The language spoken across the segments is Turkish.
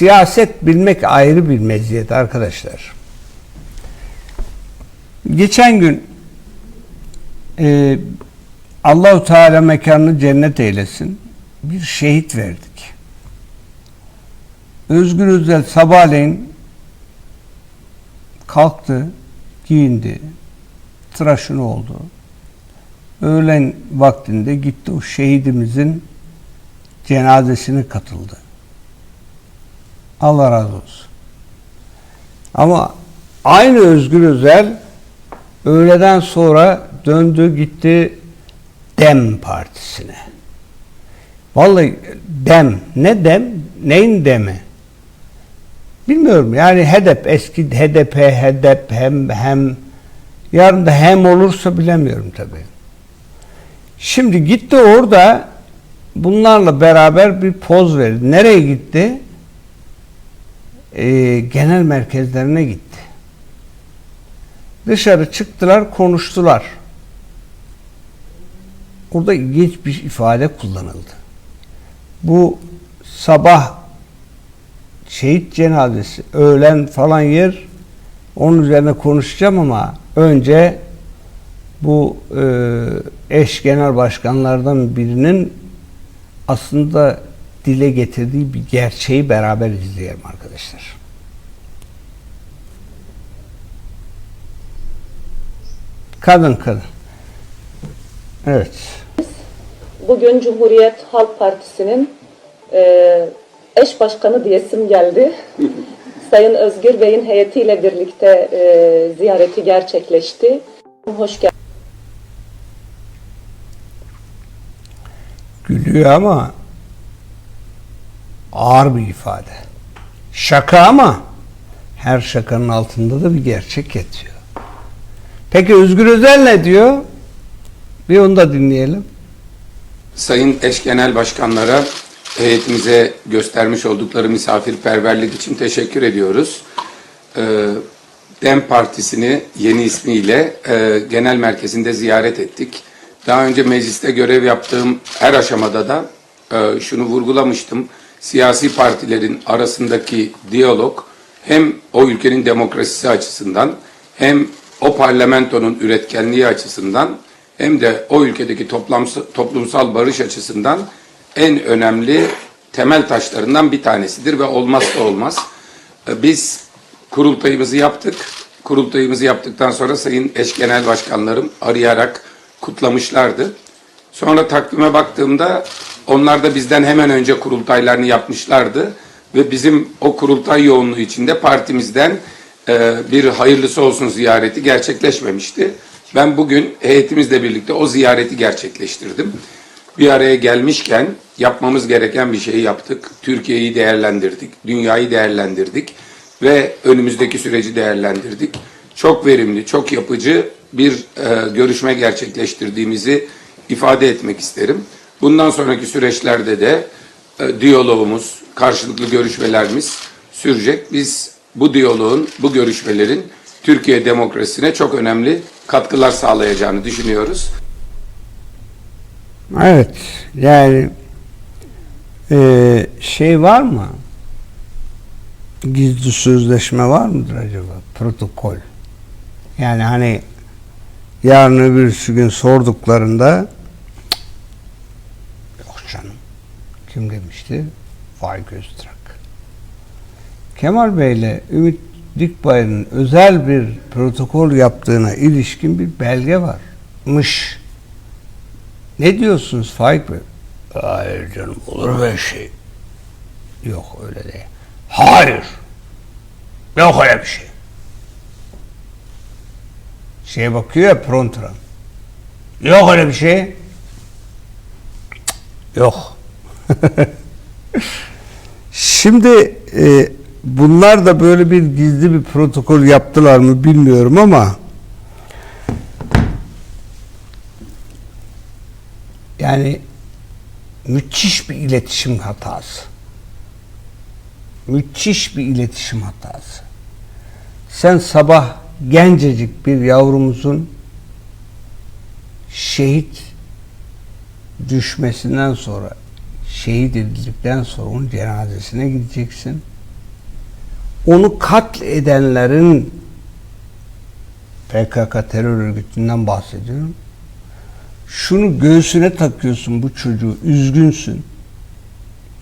siyaset bilmek ayrı bir meziyet arkadaşlar. Geçen gün e, Allahu Teala mekanını cennet eylesin. Bir şehit verdik. Özgür Özel sabahleyin kalktı, giyindi, tıraşını oldu. Öğlen vaktinde gitti o şehidimizin cenazesine katıldı. Allah razı olsun. Ama aynı Özgür Özel öğleden sonra döndü gitti Dem Partisi'ne. Vallahi Dem. Ne Dem? Neyin Demi? Bilmiyorum yani HDP eski HDP, HDP hem hem yarın da hem olursa bilemiyorum tabii. Şimdi gitti orada bunlarla beraber bir poz verdi. Nereye gitti? Ee, genel merkezlerine gitti. Dışarı çıktılar, konuştular. Orada ilginç bir ifade kullanıldı. Bu sabah şehit cenazesi, öğlen falan yer onun üzerine konuşacağım ama önce bu e, eş genel başkanlardan birinin aslında dile getirdiği bir gerçeği beraber izleyelim arkadaşlar. Kadın kadın. Evet. Bugün Cumhuriyet Halk Partisi'nin e, eş başkanı diyesim geldi. Sayın Özgür Bey'in heyetiyle birlikte e, ziyareti gerçekleşti. Hoş geldiniz. Gülüyor ama ağır bir ifade. Şaka ama her şakanın altında da bir gerçek yatıyor. Peki Özgür Özel ne diyor? Bir onu da dinleyelim. Sayın eş genel başkanlara heyetimize göstermiş oldukları misafirperverlik için teşekkür ediyoruz. Ee, DEM Partisi'ni yeni ismiyle e, genel merkezinde ziyaret ettik. Daha önce mecliste görev yaptığım her aşamada da e, şunu vurgulamıştım. Siyasi partilerin arasındaki diyalog hem o ülkenin demokrasisi açısından hem o parlamentonun üretkenliği açısından hem de o ülkedeki toplumsal barış açısından en önemli temel taşlarından bir tanesidir ve olmazsa olmaz. Ee, Biz kurultayımızı yaptık. Kurultayımızı yaptıktan sonra Sayın Eş Genel Başkanlarım arayarak kutlamışlardı. Sonra takvime baktığımda onlar da bizden hemen önce kurultaylarını yapmışlardı ve bizim o kurultay yoğunluğu içinde partimizden e, bir hayırlısı olsun ziyareti gerçekleşmemişti. Ben bugün heyetimizle birlikte o ziyareti gerçekleştirdim. Bir araya gelmişken yapmamız gereken bir şeyi yaptık. Türkiye'yi değerlendirdik, dünyayı değerlendirdik ve önümüzdeki süreci değerlendirdik. Çok verimli, çok yapıcı bir e, görüşme gerçekleştirdiğimizi ifade etmek isterim. Bundan sonraki süreçlerde de e, diyalogumuz, karşılıklı görüşmelerimiz sürecek. Biz bu diyaloğun, bu görüşmelerin Türkiye demokrasisine çok önemli katkılar sağlayacağını düşünüyoruz. Evet. Yani e, şey var mı? Gizli sözleşme var mıdır acaba? Protokol. Yani hani yarın öbür gün sorduklarında "Cık, yok canım. Kim demişti? Vay Göztrak. Kemal Bey ile Ümit Dikbayır'ın özel bir protokol yaptığına ilişkin bir belge varmış. Ne diyorsunuz Faik Bey? Hayır canım olur böyle şey. Yok öyle değil. Hayır. Yok öyle bir şey. Şeye bakıyor ya prontran. Yok öyle bir şey. Yok. Şimdi e, bunlar da böyle bir gizli bir protokol yaptılar mı bilmiyorum ama yani müthiş bir iletişim hatası. Müthiş bir iletişim hatası. Sen sabah gencecik bir yavrumuzun şehit düşmesinden sonra şehit edildikten sonra onun cenazesine gideceksin. onu katledenlerin PKK terör örgütünden bahsediyorum. Şunu göğsüne takıyorsun bu çocuğu, üzgünsün.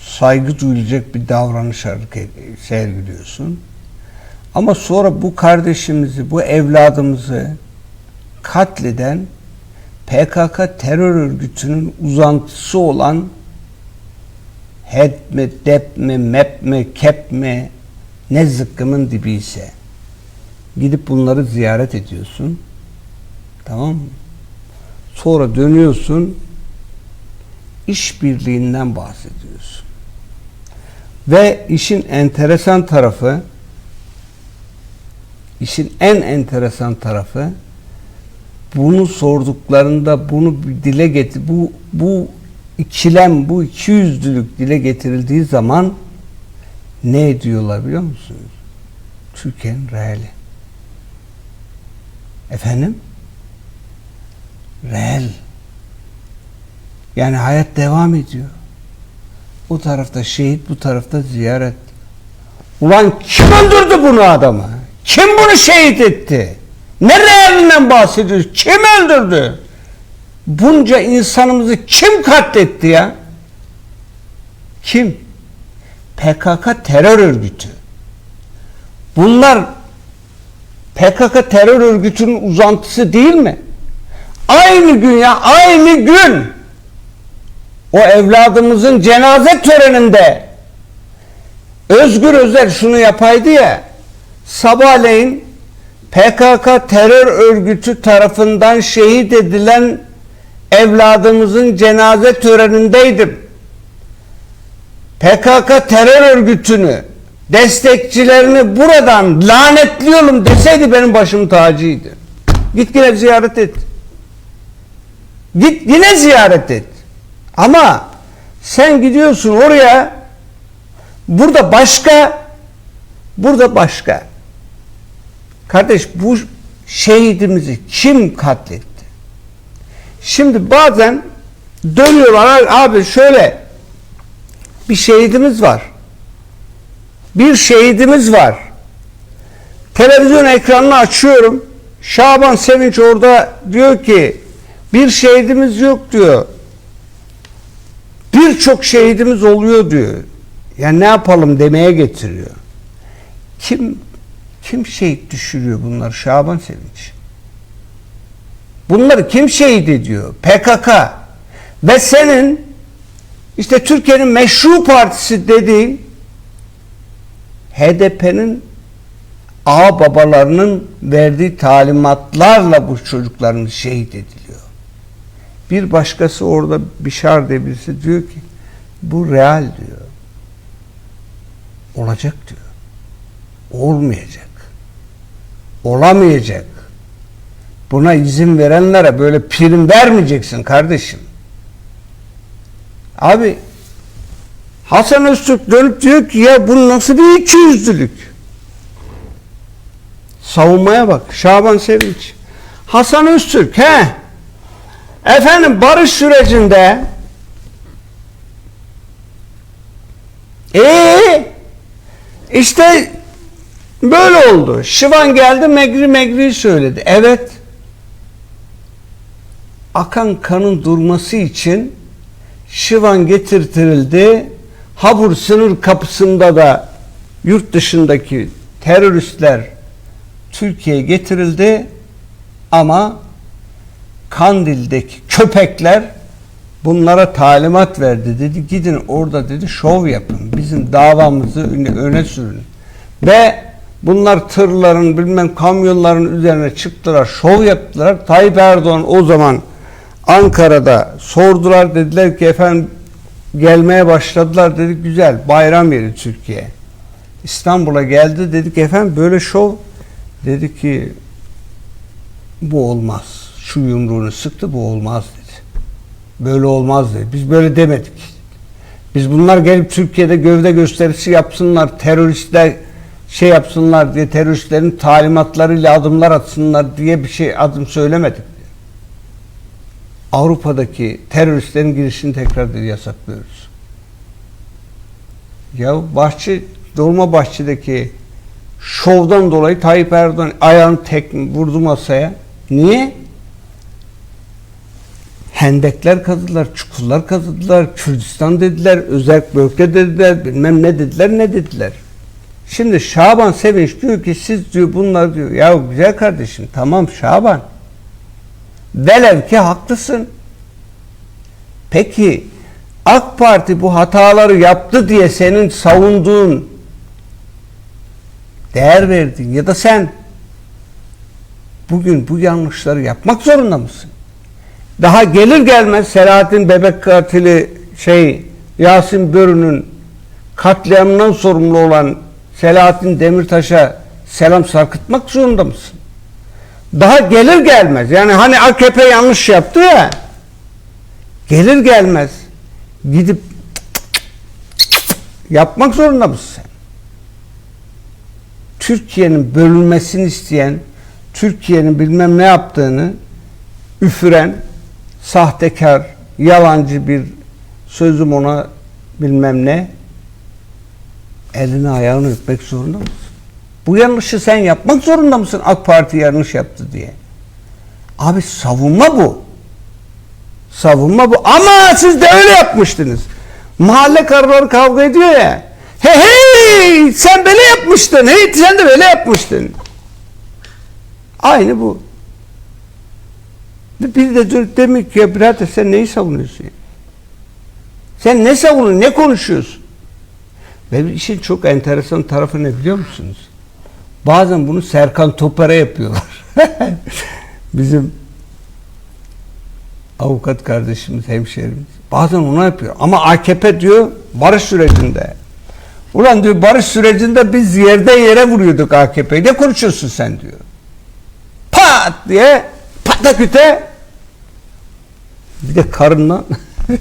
Saygı duyulacak bir davranış sergiliyorsun. Ama sonra bu kardeşimizi, bu evladımızı katleden PKK terör örgütünün uzantısı olan HED mi, DEP mi, KEP mi ne zıkkımın dibi ise gidip bunları ziyaret ediyorsun. Tamam mı? Sonra dönüyorsun işbirliğinden bahsediyorsun. Ve işin enteresan tarafı işin en enteresan tarafı bunu sorduklarında bunu dile getir bu bu ikilem bu ikiyüzlülük dile getirildiği zaman ne ediyorlar biliyor musunuz? Türkiye'nin reali. Efendim? Reel. Yani hayat devam ediyor. O tarafta şehit, bu tarafta ziyaret. Ulan kim öldürdü bunu adamı? Kim bunu şehit etti? Ne realinden bahsediyoruz? Kim öldürdü? Bunca insanımızı kim katletti ya? Kim? PKK terör örgütü. Bunlar PKK terör örgütünün uzantısı değil mi? Aynı gün ya aynı gün o evladımızın cenaze töreninde Özgür Özel şunu yapaydı ya sabahleyin PKK terör örgütü tarafından şehit edilen evladımızın cenaze törenindeydim. PKK terör örgütünü destekçilerini buradan lanetliyorum deseydi benim başım tacıydı. Git yine ziyaret et. Git yine ziyaret et. Ama sen gidiyorsun oraya burada başka burada başka. Kardeş bu şehidimizi kim katletti? Şimdi bazen dönüyorlar abi şöyle bir şehidimiz var. Bir şehidimiz var. Televizyon ekranını açıyorum. Şaban Sevinç orada diyor ki bir şehidimiz yok diyor. Birçok şehidimiz oluyor diyor. Yani ne yapalım demeye getiriyor. Kim kim şehit düşürüyor bunlar Şaban Sevinç? Bunları kim şehit ediyor? PKK. Ve senin işte Türkiye'nin meşru partisi dediğin HDP'nin ağ babalarının verdiği talimatlarla bu çocukların şehit ediliyor. Bir başkası orada Bişar diye birisi diyor ki bu real diyor. Olacak diyor. Olmayacak. Olamayacak. Buna izin verenlere böyle prim vermeyeceksin kardeşim. Abi Hasan Öztürk dönüp diyor ki ya bu nasıl bir ikiyüzlülük? Savunmaya bak. Şaban Sevinç. Hasan Öztürk he. Efendim barış sürecinde ee işte böyle oldu. Şivan geldi Megri Megri söyledi. Evet. Akan kanın durması için Şivan getirtirildi. Habur sınır kapısında da yurt dışındaki teröristler Türkiye'ye getirildi ama Kandil'deki köpekler bunlara talimat verdi dedi gidin orada dedi şov yapın bizim davamızı öne, sürün ve bunlar tırların bilmem kamyonların üzerine çıktılar şov yaptılar. Tayyip Erdoğan o zaman Ankara'da sordular dediler ki efendim gelmeye başladılar. Dedik güzel bayram yeri Türkiye. İstanbul'a geldi dedik efendim böyle şov. Dedi ki bu olmaz. Şu yumruğunu sıktı bu olmaz. dedi. Böyle olmaz. dedi. Biz böyle demedik. Biz bunlar gelip Türkiye'de gövde gösterisi yapsınlar teröristler şey yapsınlar diye teröristlerin talimatlarıyla adımlar atsınlar diye bir şey adım söylemedik Avrupa'daki teröristlerin girişini tekrar yasaklıyoruz. Ya bahçe, Dolma Bahçe'deki şovdan dolayı Tayyip Erdoğan ayağını tek vurdu masaya. Niye? Hendekler kazıdılar, çukurlar kazıdılar, Kürdistan dediler, özel bölge dediler, bilmem ne dediler, ne dediler. Şimdi Şaban Sevinç diyor ki siz diyor bunlar diyor. Ya güzel kardeşim tamam Şaban. Velev ki haklısın. Peki AK Parti bu hataları yaptı diye senin savunduğun değer verdin ya da sen bugün bu yanlışları yapmak zorunda mısın? Daha gelir gelmez Selahattin Bebek katili şey Yasin Börü'nün katliamından sorumlu olan Selahattin Demirtaş'a selam sarkıtmak zorunda mısın? Daha gelir gelmez yani hani AKP yanlış yaptı ya gelir gelmez gidip yapmak zorunda mısın sen? Türkiye'nin bölünmesini isteyen, Türkiye'nin bilmem ne yaptığını üfüren, sahtekar, yalancı bir sözüm ona bilmem ne elini ayağını öpmek zorunda mısın? Bu yanlışı sen yapmak zorunda mısın AK Parti yanlış yaptı diye? Abi savunma bu. Savunma bu. Ama siz de öyle yapmıştınız. Mahalle karıları kavga ediyor ya. Hey hey sen böyle yapmıştın. Hey sen de böyle yapmıştın. Aynı bu. Bir de demek ki ya birader sen neyi savunuyorsun? Sen ne savunuyorsun? Ne konuşuyorsun? Ve bir işin çok enteresan tarafı ne biliyor musunuz? Bazen bunu Serkan Toper'e yapıyorlar. Bizim avukat kardeşimiz, hemşerimiz. Bazen ona yapıyor. Ama AKP diyor barış sürecinde. Ulan diyor barış sürecinde biz yerden yere vuruyorduk AKP'yi. Ne konuşuyorsun sen diyor. Pat diye pataküte bir de karından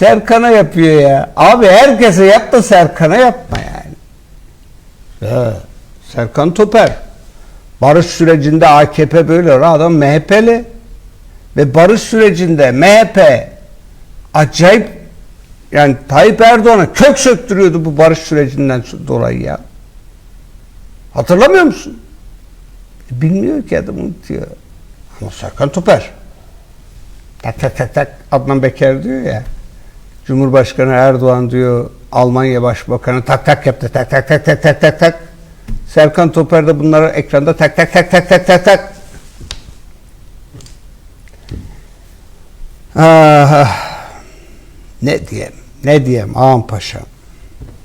Serkan'a yapıyor ya. Abi herkese yap da Serkan'a yapma yani. Ya, Serkan Toper. Barış sürecinde AKP böyle adam MHP'li ve barış sürecinde MHP acayip yani Tayyip Erdoğan'a kök söktürüyordu bu barış sürecinden dolayı ya. Hatırlamıyor musun? E, Bilmiyor ki adam unutuyor. Ama Serkan Toper. Tak tak tak tak Adnan Beker diyor ya. Cumhurbaşkanı Erdoğan diyor Almanya Başbakanı tak tak yaptı tak tak tak tak tak tak tak. Serkan Toper de bunları ekranda tak tak tak tak tak tak tak. Ah, ah. ne diyeyim ne diyeyim ağam paşam.